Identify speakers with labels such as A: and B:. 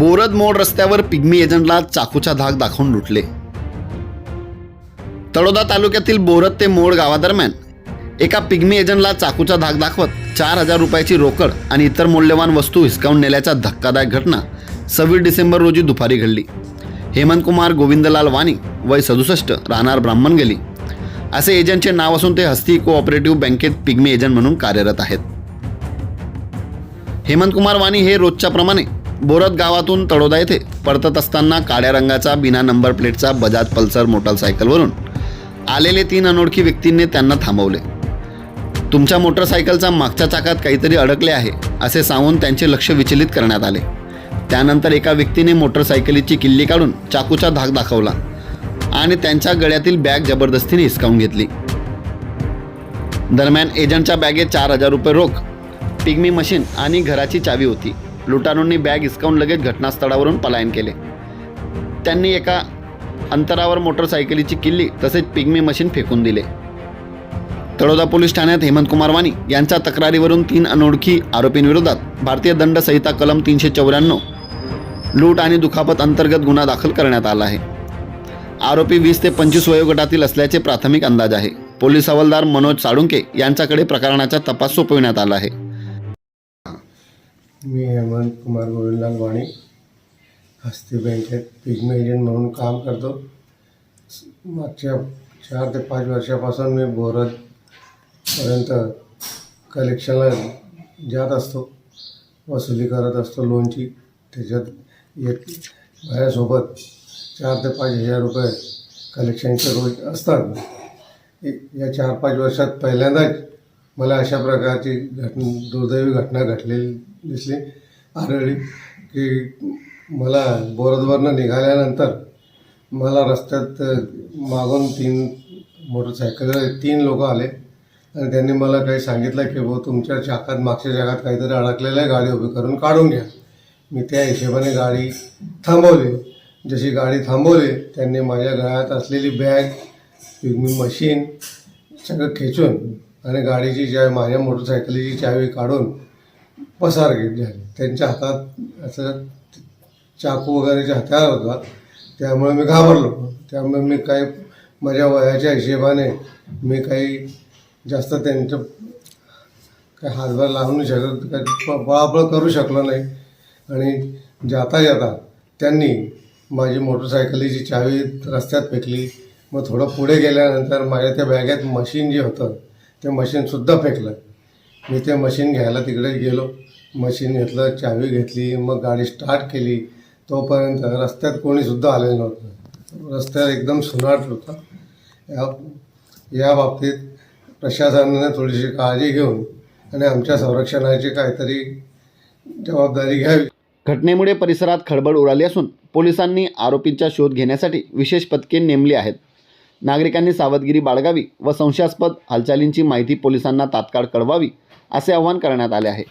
A: बोरद मोड रस्त्यावर पिग्मी एजंटला चाकूचा धाक दाखवून लुटले. तळोदा तालुक्यातील बोरद ते मोड गावादरम्यान एका पिग्मी एजंटला चाकूचा धाक दाखवत चार हजार रुपयाची रोकड आणि इतर मौल्यवान वस्तू हिसकावून नेल्याच्या धक्कादायक घटना सव्वीस डिसेंबर रोजी दुपारी घडली. हेमंत कुमार गोविंदलाल वाणी वय सदुसष्ट राहणार ब्राह्मण गेली. असे एजंटचे नाव असून ते हस्ती कोऑपरेटिव्ह बँकेत पिग्मी एजंट म्हणून कार्यरत आहेत. हेमंत कुमार वाणी हे रोजच्याप्रमाणे बोरत गावातून तळोदा येथे परतत असताना काळ्या रंगाचा बिना नंबर प्लेटचा बजाज पल्सर मोटरसायकलवरून आलेले तीन अनोळखी व्यक्तींनी त्यांना थांबवले. तुमच्या मोटरसायकलचा मागच्या चाकात काहीतरी अडकले आहे असे सांगून त्यांचे लक्ष विचलित करण्यात आले. त्यानंतर एका व्यक्तीने मोटरसायकलीची किल्ली काढून चाकूचा धाक दाखवला आणि त्यांच्या गळ्यातील बॅग जबरदस्तीने हिसकावून घेतली. दरम्यान एजंटच्या बॅगेत चार हजार रुपये रोख पिग्मी मशीन आणि घराची चावी होती. लुटारूंनी बॅग हिसकावून लगेच घटनास्थळावरून पलायन केले. त्यांनी एका अंतरावर मोटरसायकलीची किल्ली तसेच पिग्मी मशीन फेकून दिले. तळोदा पोलीस ठाण्यात हेमंत कुमार वाणी यांच्या तक्रारीवरून तीन अनोळखी आरोपींविरोधात भारतीय दंड संहिता कलम तीनशे चौऱ्याण्णव लूट आणि दुखापत अंतर्गत गुन्हा दाखल करण्यात आला आहे. आरोपी वीस ते पंचवीस वयोगटातील असल्याचे प्राथमिक अंदाज आहे. पोलीस हवालदार मनोज साळुंके यांच्याकडे प्रकरणाचा तपास सोपविण्यात आला आहे.
B: मी हेमंत कुमार गोविंदलाल वाणी हस्ती बँकेत पिग्मी एजंट म्हणून काम करतो. मागच्या चार ते पाच वर्षापासून मी बोरदपर्यंत कलेक्शनला जात असतो. वसुली करत असतो लोनची. त्याच्यात एक माझ्यासोबत चार ते पाच हजार रुपये कलेक्शनचे रोज असतात. या चार पाच वर्षात पहिल्यांदाच मला अशा प्रकारची घटना दुर्दैवी घटना घडलेली दिसली. आढळली की मला बोरदवरनं निघाल्यानंतर मला रस्त्यात मागून तीन मोटरसायकल तीन लोक आले. आणि त्यांनी मला काही सांगितलं की भाऊ तुमच्या चाकात मागच्या चाकात काहीतरी अडकलेलं आहे गाडी उभी करून काढून घ्या. मी त्या हिशोबाने गाडी थांबवली. जशी गाडी थांबवली त्यांनी माझ्या गळ्यात असलेली बॅग पिग्मी मशीन सगळं खेचून आणि गाडीची चावी माझ्या मोटरसायकलीची चावी काढून पसार घेतली त्यांच्या हातात असं चाकू वगैरेच्या हत्यार होता त्यामुळे मी घाबरलो. त्यामुळे मी काही माझ्या वयाच्या हिशेबाने मी काही जास्त त्यांचं काही हातभार लावून नाही शकत काही पळापळ करू शकलो नाही. आणि जाता जाता त्यांनी माझी मोटरसायकलीची चावी रस्त्यात फेकली. मग थोडं पुढे गेल्यानंतर माझ्या त्या बॅगेत मशीन जे होतं ते मशीनसुद्धा फेकलं. मी ते मशीन घ्यायला तिकडे गेलो. मशीन घेतलं चावी घेतली मग गाडी स्टार्ट केली. तोपर्यंत रस्त्यात कोणीसुद्धा आलेलं नव्हतं. रस्त्यात एकदम सुनाट होता. या या बाबतीत प्रशासनाने थोडीशी काळजी घेऊन आणि आमच्या संरक्षणाची काहीतरी जबाबदारी घ्यावी.
A: घटनेमुळे परिसरात खळबळ उडाली असून पोलिसांनी आरोपींचा शोध घेण्यासाठी विशेष पथके नेमली आहेत. नागरिकांनी सावधगिरी बाळगावी व संशयास्पद हालचालींची माहिती पोलिसांना तात्काळ कळवावी असे आवाहन करण्यात आले आहे.